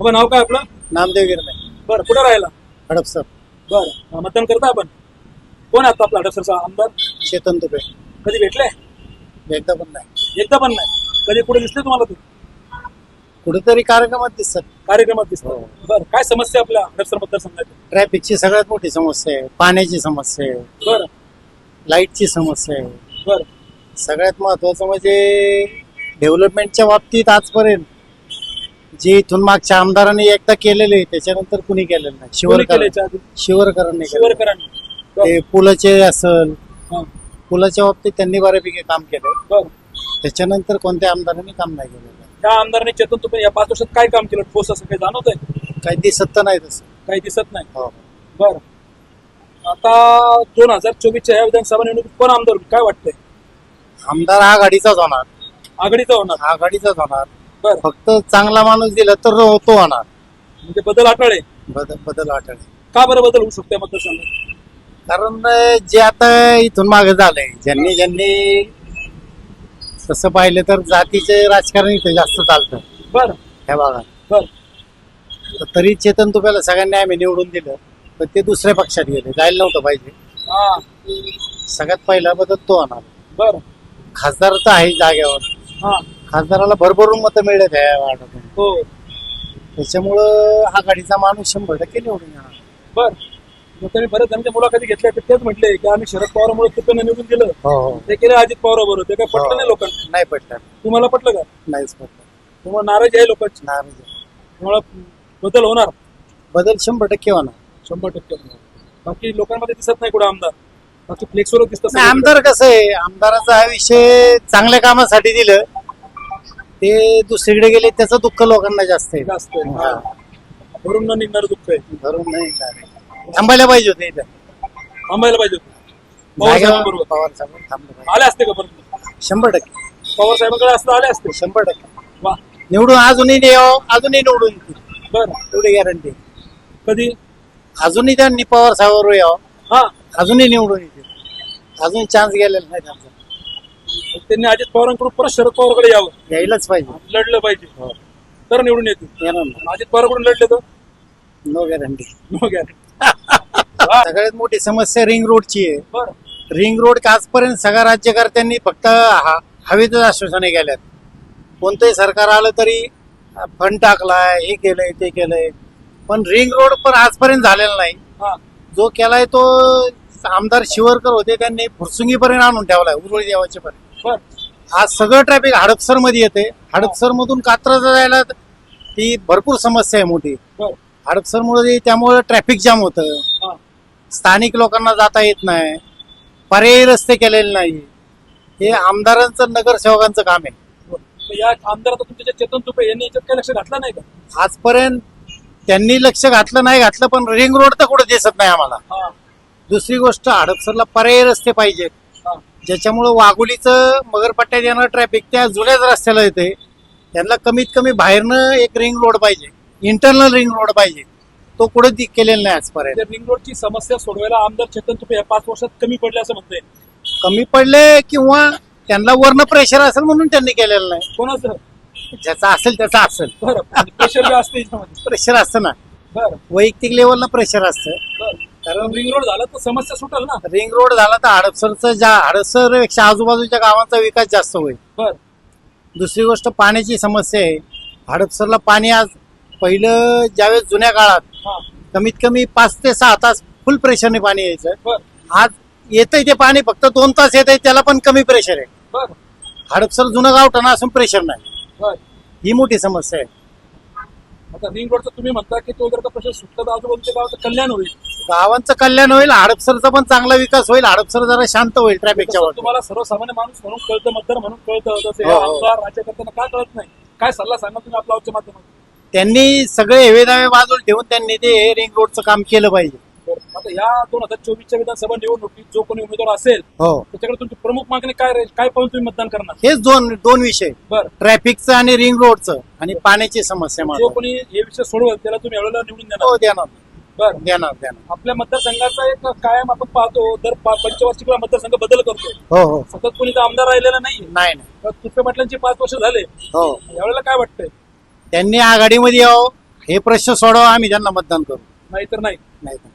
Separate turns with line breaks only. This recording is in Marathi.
बाबा नाव काय आपलं?
नामदेव गिरणे
बरं कुठं राहिला
हडपसर.
बरं मतदान करता आपण? कोण आता आपला हडपसरचा आमदार?
चेतन तुपे.
कधी भेटले?
एकदा पण नाही.
एकदा पण नाही. कधी कुठे दिसले तुम्हाला ते?
कुठेतरी कार्यक्रमात दिसतात.
कार्यक्रमात दिसतात. बरं काय समस्या आपल्या हडपसर मतदारसंघात?
ट्रॅफिकची सगळ्यात मोठी समस्या आहे. पाण्याची समस्या आहे.
बरं.
लाईटची समस्या आहे.
बरं.
सगळ्यात महत्वाचं म्हणजे डेव्हलपमेंटच्या बाबतीत आजपर्यंत जे इथून मागच्या आमदारांनी एकदा केलेले आहे, त्याच्यानंतर कुणी केलेलं नाही. शिवरकर
केलं
शिवरकरांनी. केलं.
शिवरकरांनी
ते पुलाचे असल
हां,
पुलाच्या बाबतीत त्यांनी बऱ्यापैकी काम केलं
बरं.
त्याच्यानंतर कोणत्या आमदारांनी काम नाही केलेलं
त्या आमदारांनी चेतन तुपे या पाच वर्षात काय काम केलं? ठोस असं काही जाणवतंय?
काही दिसत तर नाही तसं.
काही दिसत नाही?
हो.
बर. आता दोन हजार चोवीसच्या या विधानसभा निवडणुकीत कोण आमदार काय वाटतंय?
आमदार आघाडीचाच होणार.
आघाडीचा होणार.
आघाडीचाच होणार.
बर.
फक्त चांगला माणूस दिला तर तो होणार.
म्हणजे बदल आठवले?
बदल बदल
का बरं बदल होऊ शकतो मतदारसंघात?
कारण अं, जे आता इथून मागे झालंय ज्यांनी ज्यांनी तसं पाहिलं तर जातीचे राजकारण इथे जास्त चालतं.
बर.
ह्या भागात.
बर.
तर तरी चेतन तुप्याला सगळ्यांनी आम्ही निवडून दिलं पण ते दुसऱ्या पक्षात गेले. जायला नव्हतं पाहिजे.
हा.
सगळ्यात पहिला बदल तो होणार.
बर.
खासदार तर आहे जाग्यावर
हा.
खासदाराला भरभरून मतं मिळत आहे वार्डातून
हो.
त्याच्यामुळं आघाडीचा माणूस शंभर टक्के निवडून येणार.
बर. मग तुम्ही बरेच जणांच्या मुलाखती घेतल्या तर तेच म्हटले की आम्ही शरद पवारमुळे तुपेनं निवडून दिलं
हो हो.
ते केलं अजित पवाराबरोबर ते काय पटलं नाही लोकांना
नाही पटलं.
तुम्हाला पटलं का?
नाहीच पटलं.
तुम्हाला नाराजी आहे लोकांची?
नाराज आहे.
तुम्हाला बदल होणार?
बदल शंभर टक्के होणार.
शंभर टक्के होणार. बाकी लोकांमध्ये दिसत नाही कुठं आमदार. बाकी फ्लेक्सवर दिसत
नाही, आमदार कसं आहे? आमदाराचा हा विषय चांगल्या कामासाठी दिलं. ते दुसरीकडे गेले त्याचं दुःख लोकांना जास्त आहे.
जास्त आहे.
हा.
भरून न निघणार दुःख आहे.
धरून नाही येणार. थांबायला पाहिजे होते इथं.
थांबायला पाहिजे होतं. पवार
जागेवर
साहेबांबरोबर.
पवार साहेब थांबलं पाहिजे.
आले असते का परत?
शंभर टक्के.
पवार साहेबांकडे असं आले असते?
शंभर टक्के.
वा.
निवडून अजूनही यावं अजूनही निवडून येतील.
बर.
एवढी गॅरंटी
कधी?
अजूनही त्यांनी पवार साहेबांवर यावं.
हा.
अजूनही निवडून येतील. अजून चान्स गेलेला नाही त्यांचा.
त्यांनी अजित पवारांकडून परत शरद पवारकडे यावं.
यायलाच पाहिजे.
लढलं पाहिजे.
हो.
तर निवडून येतील.
येणार ना
अजित पवारकडून लढले तर?
नो गॅरंटी
नो गॅरंटी
सगळ्यात मोठी समस्या रिंग रोडची आहे.
बर.
रिंग रोड आजपर्यंत सगळ्या राज्यकर्त्यांनी फक्त हा- हवेतच आश्वासने केल्यात. कोणतंही सरकार आलं तरी फंड टाकलाय हे केलंय ते केलंय. पण रिंग रोड पण आजपर्यंत झालेला नाही.
हा.
जो केलाय तो आमदार शिवरकर होते त्यांनी फुरसुंगीपर्यंत आणून ठेवलाय उरुळी देवाचे पर्यंत आज सगळं ट्रॅफिक हडपसरमध्ये येते हडपसर मधून कात्रज जायला ती भरपूर समस्या आहे मोठी. हडपसर मुळे त्यामुळे ट्रॅफिक जाम होतं. स्थानिक लोकांना जाता येत नाही. पर्यायी रस्ते केलेले नाही. हे आमदारांचं नगरसेवकांचं काम आहे.
या चेतन तुपे यांनी याच्यात काही लक्ष घातलं नाही का?
आजपर्यंत त्यांनी लक्ष घातलं नाही घातलं पण रिंग रोड तर कुठे दिसत नाही आम्हाला. दुसरी गोष्ट हडपसरला पर्यायी रस्ते पाहिजेत. ज्याच्यामुळं वाघोलीचं मगरपट्ट्यात येणार ट्रॅफिक त्या जुन्याच रस्त्याला येते त्यांना कमीत कमी बाहेरनं एक रिंग रोड पाहिजे. इंटरनल रिंग रोड पाहिजे. तो कुठे केलेला नाही आजपर्यंत.
रिंग रोडची समस्या सोडवायला आमदार चेतन तुपे या पाच वर्षात कमी पडले असं म्हणते
कमी पडले किंवा त्यांना वर्ण प्रेशर असेल म्हणून त्यांनी केलेलं नाही.
कोणाचं?
ज्याचा असेल त्याचा असेल.
बरं प्रेशर असते
प्रेशर असतं ना.
बरं.
वैयक्तिक लेवलला प्रेशर असतं.
कारण रिंग रोड झाला तर समस्या सुटेल ना.
रिंग रोड झाला तर हडपसरचं ज्या हडपसरपेक्षा आजूबाजूच्या गावांचा विकास जास्त होईल.
बर.
दुसरी गोष्ट पाण्याची समस्या आहे. हडपसरला पाणी आज पहिलं ज्यावेळेस जुन्या काळात
हा.
कमीत कमी पाच ते सहा तास फुल प्रेशरने पाणी यायचं.
बर.
आज येतंय ते पाणी फक्त दोन तास येत आहे त्याला पण कमी प्रेशर आहे.
बर.
हडपसर जुनं गावठाण असून प्रेशर नाही.
बर.
ही मोठी समस्या आहे.
आता रिंग रोडचं तुम्ही म्हणता की तो जर का प्रश्न सुटला तर आजूबाजूच्या गावाचं कल्याण होईल.
गावांचं कल्याण होईल हडपसरचा पण चांगला विकास होईल हडपसर जरा शांत होईल ट्रॅफिकच्या
तसं तुम्हाला सर्वसामान्य माणूस म्हणून कळतं मतदार म्हणून कळतं. तसं हे
हो, हो.
आमदार राज्यकर्त्यांना काय कळत नाही. काय सल्ला सांगा तुम्ही आपल्या माध्यमातून?
त्यांनी सगळे हेवे दावे बाजूला ठेवून त्यांनी ते रिंग रोडचं काम केलं पाहिजे.
आता या दोन हजार चोवीसच्या विधानसभा निवडणुकीत जो कोणी उमेदवार असेल
हो.
त्याच्याकडे तुमची प्रमुख मागणी काय राहील? काय पाहून तुम्ही मतदान करणार?
हेच दोन दोन विषय.
बरं.
ट्रॅफिकचं आणि रिंग रोडचं आणि पाण्याची समस्या
जो
महत्वाची.
कोणी हे विषय सोडवल त्याला तुम्ही एवढ्याला निवडून देणार.
हो देणार.
बरं.
देणार देणार.
आपल्या मतदारसंघाचा एक कायम आपण पाहतो दर पा- पंचवार्षिकला मतदारसंघ बदल करतो.
हो हो.
सतत कोणी तर आमदार राहिलेला नाही
नाही. नाही
तुपे पाटलांची पाच वर्ष झाले.
हो.
यावेळेला काय वाटतंय?
त्यांनी आघाडीमध्ये यावं हे प्रश्न सोडवा आम्ही त्यांना मतदान करू.
नाहीतर नाही.
नाही तर